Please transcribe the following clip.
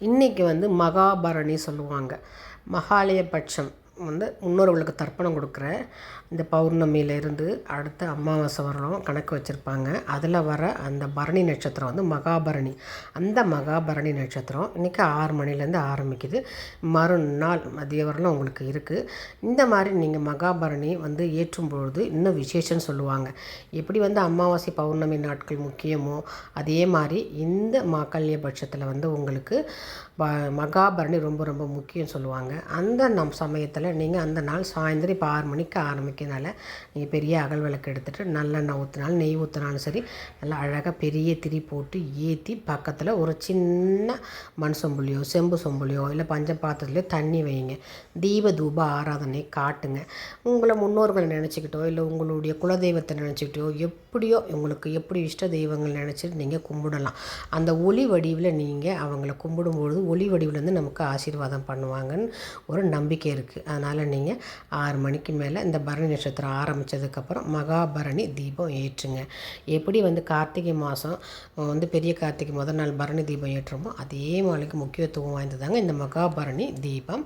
இன்றைக்கி வந்து மகாபரணி சொல்லுவாங்க. மகாலயபட்சம். வந்து முன்னோர்களுக்கு தர்ப்பணம் கொடுக்குற இந்த பௌர்ணமியிலேருந்து அடுத்த அமாவாசை வரலும் கணக்கு வச்சுருப்பாங்க. அதில் வர அந்த பரணி நட்சத்திரம் வந்து மகாபரணி. அந்த மகாபரணி நட்சத்திரம் இன்றைக்கி ஆறு மணிலேருந்து ஆரம்பிக்குது. மறுநாள் மதிய வரலும் உங்களுக்கு இருக்குது இந்த மாதிரி நீங்கள் மகாபரணி வந்து ஏற்றும் பொழுது இன்னும் விசேஷம்னு சொல்லுவாங்க. எப்படி வந்து அமாவாசை பௌர்ணமி நாட்கள் முக்கியமோ அதே மாதிரி இந்த மாக்கல்ய பட்சத்தில் வந்து உங்களுக்கு ப மகாபரணி ரொம்ப ரொம்ப முக்கியம் சொல்லுவாங்க. அந்த நம் சமயத்தில் நீங்கள் அந்த நாள் சாயந்தரம் இப்போ ஆறு மணிக்கு ஆரம்பிக்கிறதுனால நீங்கள் பெரிய அகல் விளக்கு எடுத்துகிட்டு நல்லெண்ணெய் ஊற்றினாலும் நெய் ஊற்றினாலும் சரி நல்லா அழகாக பெரிய திரி போட்டு ஏற்றி பக்கத்தில் ஒரு சின்ன மண் சொம்புலையோ செம்பு சொம்புலையோ இல்லை பஞ்ச பாத்திரத்துலையோ தண்ணி வைங்க. தீப தூப ஆராதனை காட்டுங்க. உங்களை முன்னோர்களை நினச்சிக்கிட்டோ இல்லை உங்களுடைய குலதெய்வத்தை நினச்சிக்கிட்டோ எப்படியோ உங்களுக்கு எப்படி இஷ்ட தெய்வங்கள் நினச்சிட்டு நீங்கள் கும்பிடலாம். அந்த ஒளி வடிவில் நீங்கள் அவங்கள கும்பிடும்பொழுது ஒளி வடிவிலேருந்து நமக்கு ஆசீர்வாதம் பண்ணுவாங்கன்னு ஒரு நம்பிக்கை இருக்குது அதனால் நீங்கள் ஆறு மணிக்கு மேலே இந்த பரணி நட்சத்திரம் ஆரம்பித்ததுக்கப்புறம் மகாபரணி தீபம் ஏற்றுங்க. எப்படி வந்து கார்த்திகை மாதம் வந்து பெரிய கார்த்திகை முதல் நாள் பரணி தீபம் ஏற்றுறோமோ அதே மாதிரிக்கு முக்கியத்துவம் வாய்ந்ததாங்க இந்த மகாபரணி தீபம்.